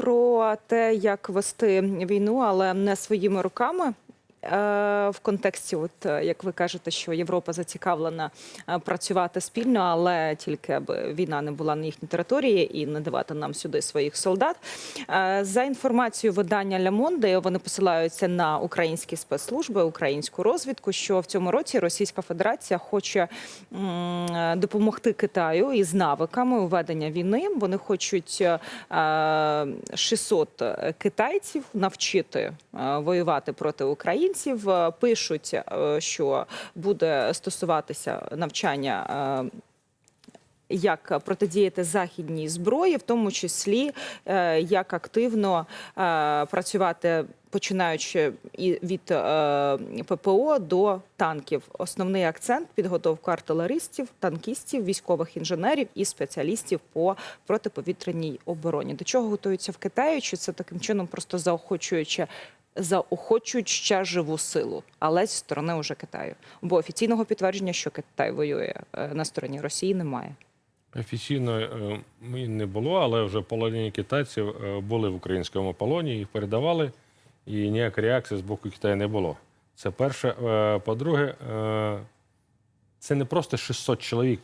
про те, як вести війну, але не своїми руками. Е, В контексті, от е, як ви кажете, що Європа зацікавлена е, працювати спільно, але тільки аби війна не була на їхній території і не давати нам сюди своїх солдат. За інформацією видання Ля Monde, вони посилаються на українські спецслужби, українську розвідку, що в цьому році Російська Федерація хоче допомогти Китаю із навиками у ведення війни. Вони хочуть е, 600 китайців навчити воювати проти українців. Е, Пишуть, е, що буде стосуватися навчання. е, як протидіяти західній зброї, в тому числі як активно працювати, починаючи від ППО до танків. Основний акцент підготовка артилеристів, танкістів, військових інженерів і спеціалістів по протиповітряній обороні. До чого готуються в Китаї? Чи це таким чином просто заохочуючи? Заохочують ще живу силу, але зі сторони уже Китаю. Бо офіційного підтвердження, що Китай воює е, на стороні Росії, немає. Офіційно е, не було, але вже половині китайців е, були в українському полоні, їх передавали, і ніякої реакції з боку Китаю не було. Це перше. По-друге, це не просто 600 чоловік,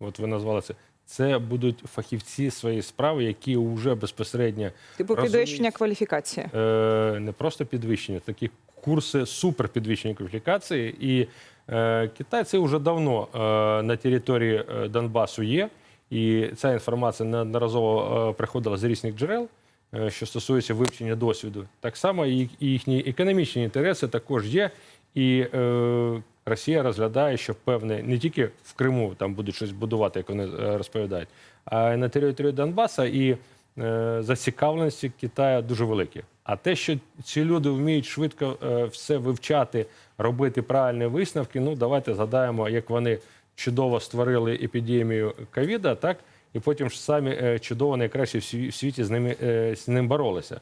от ви назвали це. Це будуть фахівці своєї справи, які вже безпосередньо Типу розуміють- підвищення кваліфікації. е, не просто підвищення, такі курси суперпідвищення кваліфікації. І е, китайці вже давно е, на території е, Донбасу є. І ця інформація неодноразово е, приходила з різних джерел, е, що стосується вивчення досвіду. Так само і і їхні економічні інтереси також є. І е, Росія розглядає, що певне не тільки в Криму там будуть щось будувати, як вони е, розповідають, а й на території Донбаса. І е, зацікавленості Китаю дуже великі. А те, що ці люди вміють швидко е, все вивчати, робити правильні висновки, ну давайте згадаємо, як вони чудово створили епідемію ковіда, так і потім ж самі е, чудово найкраще в в світі з ними е, з ним боролися.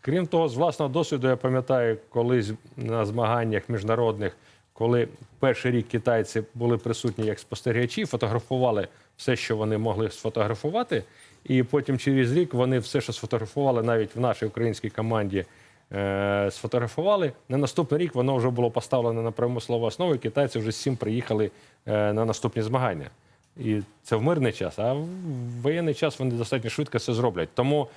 Крім того, з власного досвіду, я пам'ятаю, колись на змаганнях міжнародних, коли перший рік китайці були присутні як спостерігачі, фотографували все, що вони могли сфотографувати, і потім через рік вони все, що сфотографували, навіть в нашій українській команді. е, Сфотографували на наступний рік воно вже було поставлено на промислову основу. Китайці вже цим приїхали е, на наступні змагання. І це в мирний час, а в воєнний час вони достатньо швидко це зроблять. Тому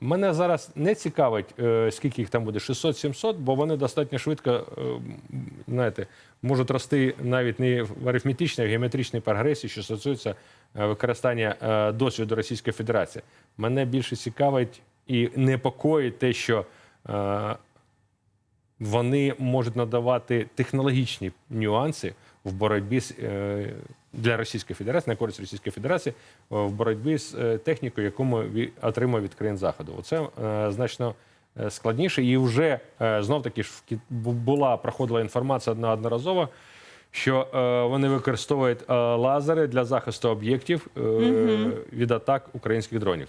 мене зараз не цікавить, е, скільки їх там буде 600-700, бо вони достатньо швидко е, знаєте, можуть рости навіть не в арифметичній, а в геометричній прогресії, що стосується е, використання е, досвіду Російської Федерації. Мене більше цікавить і непокоїть те, що е, вони можуть надавати технологічні нюанси в боротьбі з е, для Російської Федерації, на користь Російської Федерації е, в боротьбі з е, технікою, яку ми отримуємо від країн заходу. Оце е, значно складніше, і вже знов таки ж була проходила інформація неодноразово. Що е, вони використовують е, лазери для захисту об'єктів е, від атак українських дронів.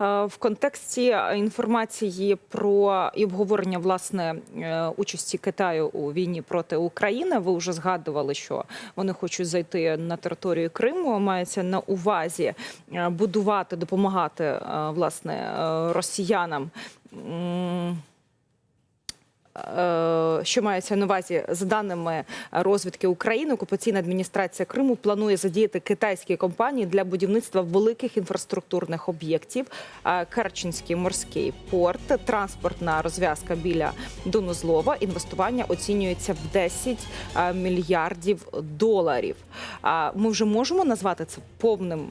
Е, В контексті інформації про і обговорення власне е, участі Китаю у війні проти України. Ви вже згадували, що вони хочуть зайти на територію Криму. Мається на увазі е, будувати, допомагати е, власне е, росіянам. Е, Що мається на увазі за даними розвідки України, окупаційна адміністрація Криму планує задіяти китайські компанії для будівництва великих інфраструктурних об'єктів. Е, Керченський морський порт, транспортна розв'язка біля Донузлова. Інвестування оцінюється в 10 е, мільярдів доларів. Ми вже можемо назвати це повним?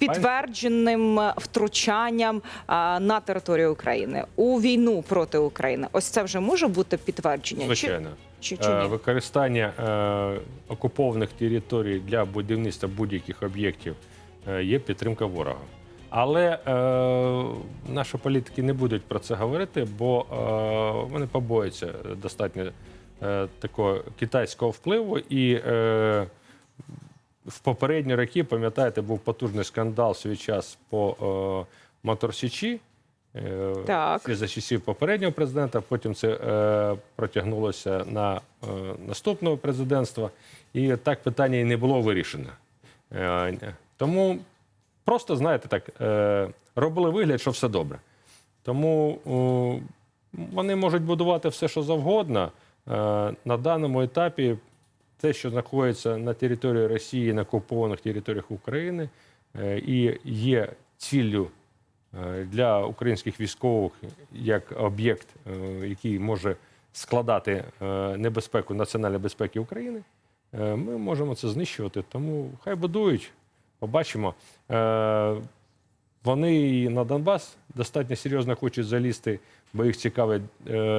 Підтвердженим втручанням а, на територію України у війну проти України. Ось це вже може бути підтвердження. Звичайно. Чи, чи, Е, ні? Використання е, окупованих територій для будівництва будь-яких об'єктів е, є підтримка ворога. Але е, наші політики не будуть про це говорити, бо е, вони побоюються достатньо е, такого китайського впливу. І е, в попередні роки, пам'ятаєте, був потужний скандал свій час по е, Моторсічі. Е, Так. Це за часів попереднього президента, потім це е, протягнулося на е, наступного президентства. І так питання і не було вирішено. Е, тому просто, знаєте, так, е, робили вигляд, що все добре. Тому о, вони можуть будувати все, що завгодно. Е, на даному етапі те, що знаходиться на території Росії, на окупованих територіях України, е, і є ціллю е, для українських військових як об'єкт, е, який може складати небезпеку національної безпеки України, ми можемо це знищувати. Тому хай будують, побачимо. Вони і на Донбас достатньо серйозно хочуть залізти, бо їх цікавить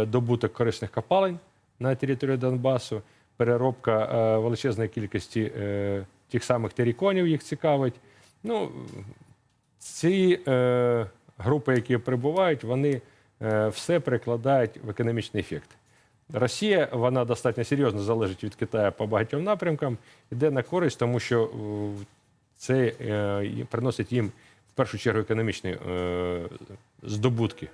добуток корисних копалень на території Донбасу, переробка е, величезної кількості е, тих самих териконів їх цікавить. Ну, ці е, групи, які прибувають, вони все перекладають в економічний ефект. Росія вона достатньо серйозно залежить від Китаю по багатьом напрямкам, іде на користь, тому що це приносить їм в першу чергу економічні здобутки.